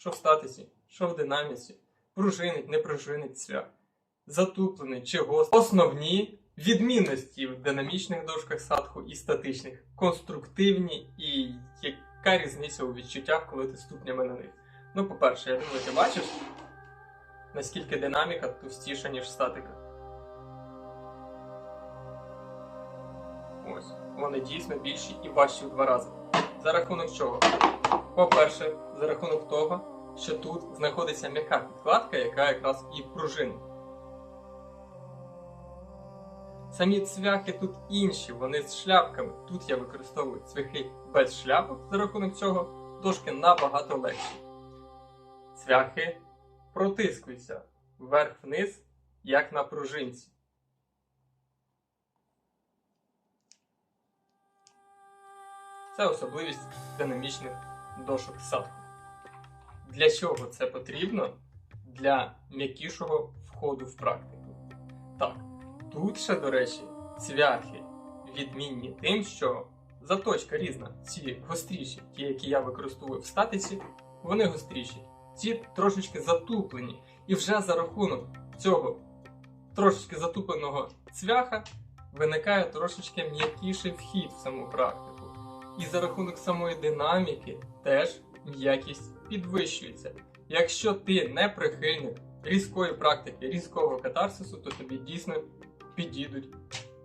що в статисі, що в динаміці, пружинить, не пружинить цвях, затуплений чи гост. Основні відмінності в динамічних дошках садху і статичних, конструктивні і яка різниця у відчуттях, коли ти ступнями на них. Ну, по-перше, я думаю, ти бачиш, наскільки динаміка товстіша, ніж статика. Ось, вони дійсно більші і важчі в два рази. За рахунок чого? По-перше, за рахунок того, що тут знаходиться м'яка підкладка, яка якраз і пружинить. Самі цвяхи тут інші, вони з шляпками. Тут я використовую цвяхи без шляпок, за рахунок цього дошки набагато легші. Цвяхи протискуються вверх-вниз, як на пружинці. Це особливість динамічних дошок садку. Для чого це потрібно? Для м'якішого входу в практику. Так, тут ще, до речі, цвяхи відмінні тим, що заточка різна. Ці гостріші, ті, які я використовую в статиці, вони гостріші. Ці трошечки затуплені. І вже за рахунок цього трошечки затупленого цвяха виникає трошечки м'якіший вхід в саму практику. І за рахунок самої динаміки теж м'якість підвищується. Якщо ти не прихильник різкої практики, різкого катарсису, то тобі дійсно підійдуть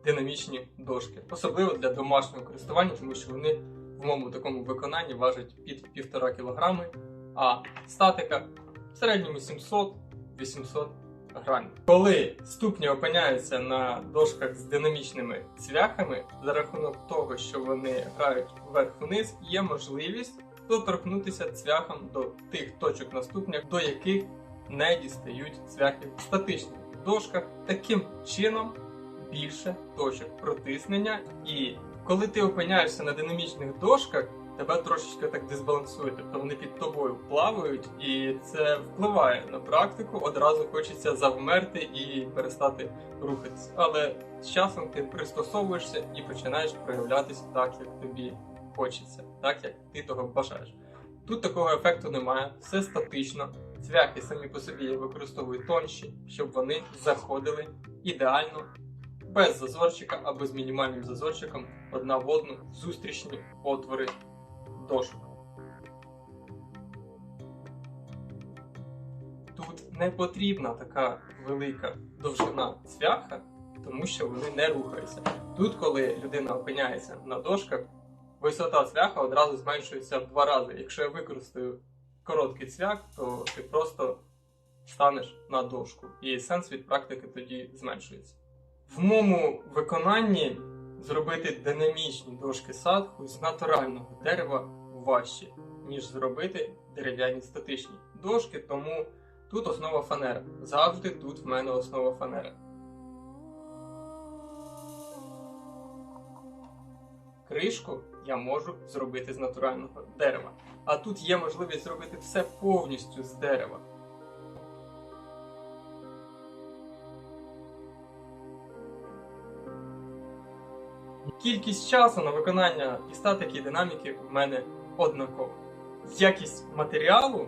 динамічні дошки. Особливо для домашнього користування, тому що вони в моєму такому виконанні важать під 1,5 кг, а статика в середньому 700-800 грамів. Коли ступні опиняються на дошках з динамічними цвяхами, за рахунок того, що вони грають вверх-вниз, є можливість доторкнутися цвяхом до тих точок на ступнях, до яких не дістають цвяхи в статичних дошках. Таким чином більше точок протиснення. І коли ти опиняєшся на динамічних дошках, тебе трошечки так дисбалансує, тобто вони під тобою плавають, і це впливає на практику. Одразу хочеться завмерти і перестати рухатися. Але з часом ти пристосовуєшся і починаєш проявлятися так, як тобі хочеться, так як ти того бажаєш. Тут такого ефекту немає, все статично. Цвяхи самі по собі я використовую тонші, щоб вони заходили ідеально, без зазорчика або з мінімальним зазорчиком одна в одну зустрічні отвори дошок. Тут не потрібна така велика довжина цвяха, тому що вони не рухаються. Тут, коли людина опиняється на дошках, висота цвяха одразу зменшується в два рази. Якщо я використаю короткий цвях, то ти просто станеш на дошку, і сенс від практики тоді зменшується. В моєму виконанні зробити динамічні дошки садху з натурального дерева важче, ніж зробити дерев'яні статичні дошки, тому тут основа фанера. Завжди тут в мене основа фанера. Кришку я можу зробити з натурального дерева. А тут є можливість зробити все повністю з дерева. Кількість часу на виконання і статики, і динаміки в мене однакова. Якість матеріалу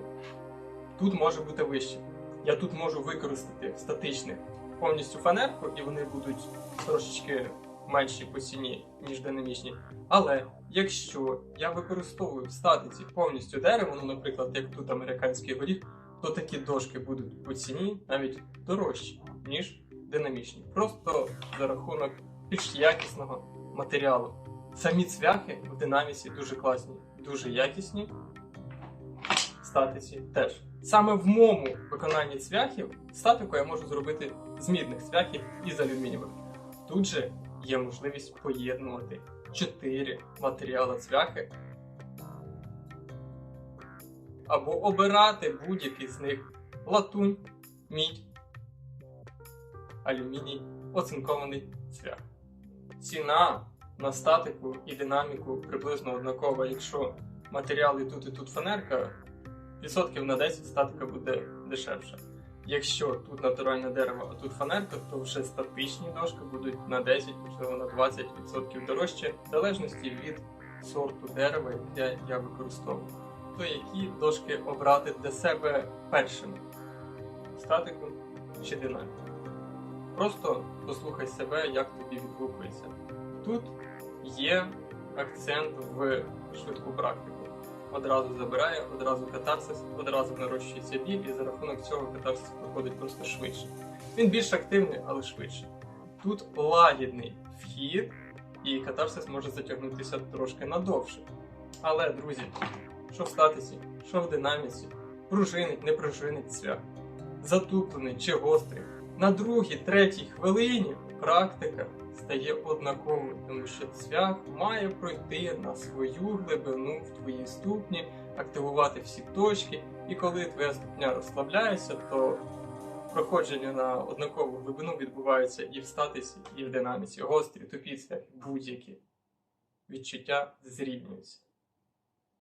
тут може бути вища. Я тут можу використати статичних повністю фанерку, і вони будуть трошечки менші по ціні, ніж динамічні. Але якщо я використовую в статиці повністю дерево, ну, наприклад, як тут американський горіх, то такі дошки будуть по ціні навіть дорожчі, ніж динамічні. Просто за рахунок більш якісного матеріалу. Самі цвяхи в динаміці дуже класні, дуже якісні. Статиці теж. Саме в моєму виконанні цвяхів статику я можу зробити з мідних цвяхів і алюмінієвих. Тут же є можливість поєднувати чотири матеріали цвяхи або обирати будь-який з них латунь, мідь, алюміній, оцинкований цвях. Ціна на статику і динаміку приблизно однакова, якщо матеріали тут і тут фанерка, відсотків на 10 статика буде дешевша. Якщо тут натуральне дерево, а тут фанерка, то вже статичні дошки будуть на 10, можливо на 20% дорожче, в залежності від сорту дерева, яке я використовую. Тобто, які дошки обрати для себе першими: статику чи динаміку. Просто послухай себе, як тобі відгукується. Тут є акцент в швидку практику. Одразу забирає, одразу катарсис, одразу нарощується біль, і за рахунок цього катарсис проходить просто швидше. Він більш активний, але швидше. Тут лагідний вхід, і катарсис може затягнутися трошки надовше. Але, друзі, що в статусі, що в динаміці, пружинить, не пружинить цвях, затуплений чи гострий. На другій, третій хвилині практика стає однаковим, тому що цвях має пройти на свою глибину в твої ступні, активувати всі точки, і коли твоя ступня розслабляється, то проходження на однакову глибину відбувається і в статисі, і в динаміці. Гострі, тупі цвяхи, будь-які відчуття зрівнюються.